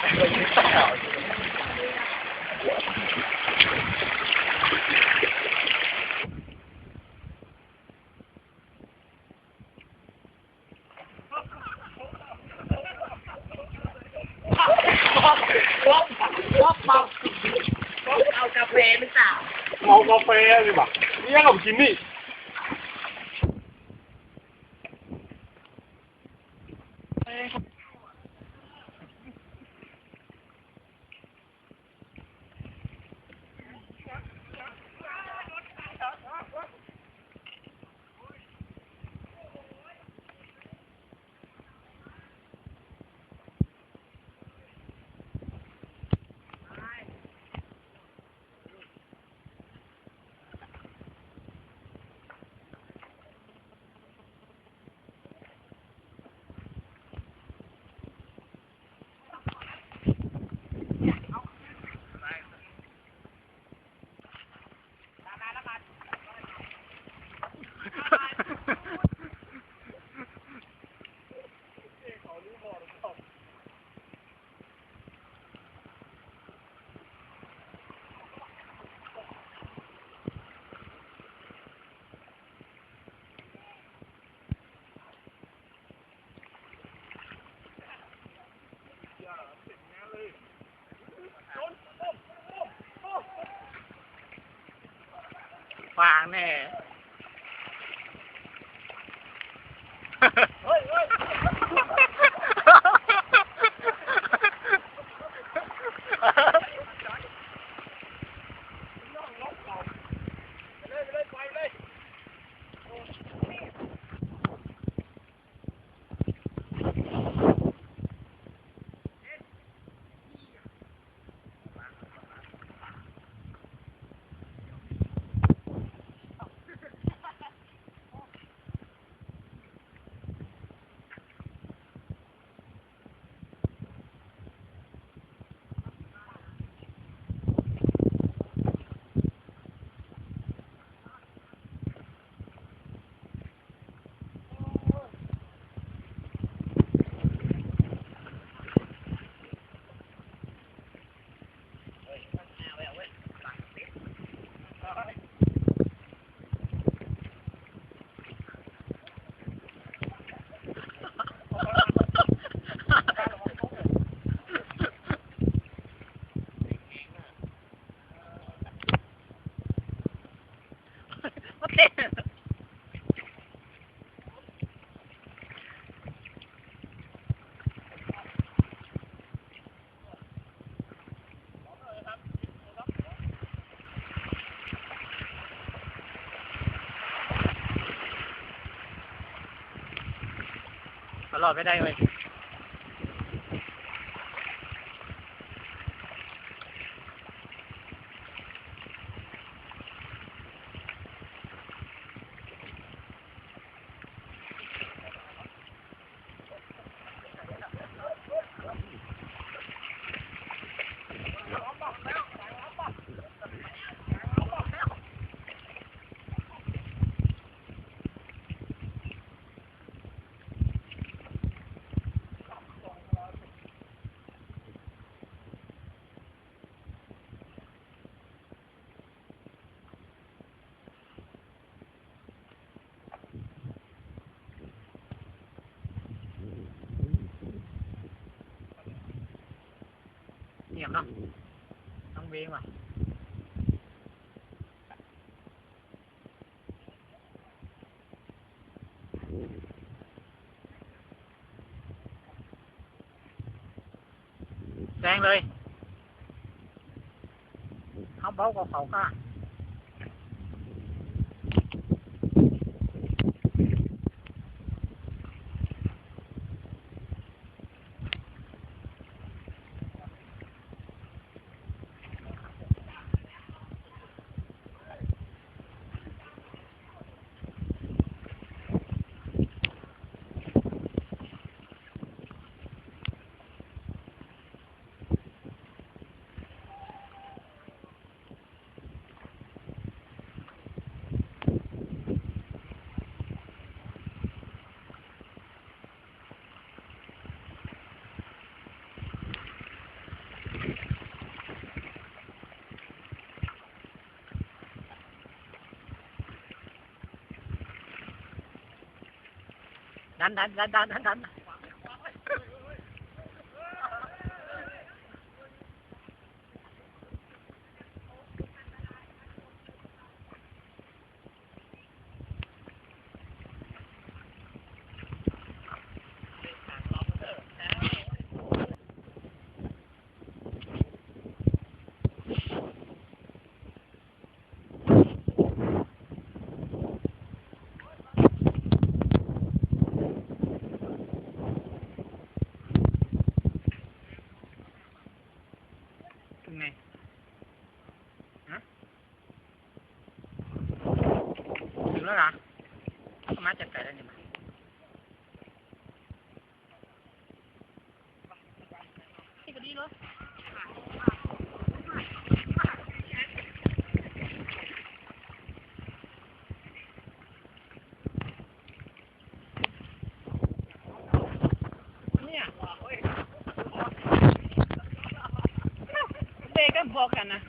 เอากาแฟไม่สาวเมากาแฟสิบ่ะนี่ยังกินนี่ ฟางแน่ โอเค ตลอดไม่ได้เลย đẹp lắm công viên mà. Sang đi. Không báo con phầu có None, none, none, none, none, none. pessoas. Boca, né?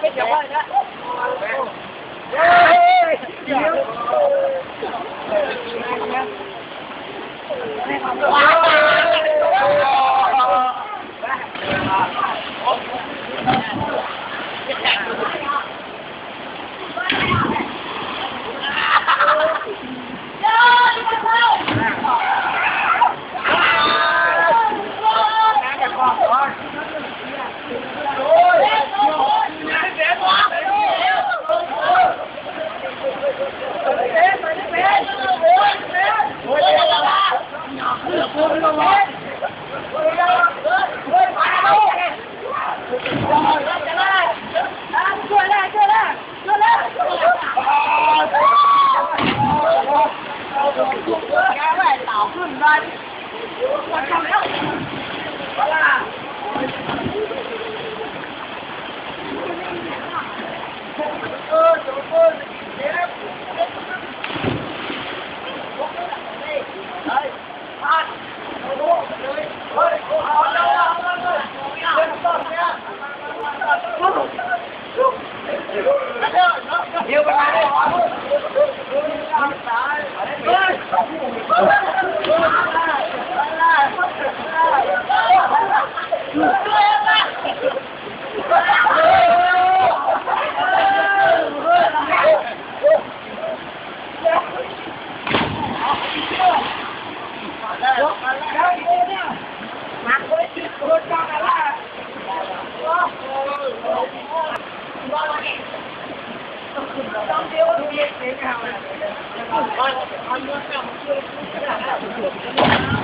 เป็นอย่างไนะเฮ้ยเดี๋ยวว้าวโอ้ Thank you.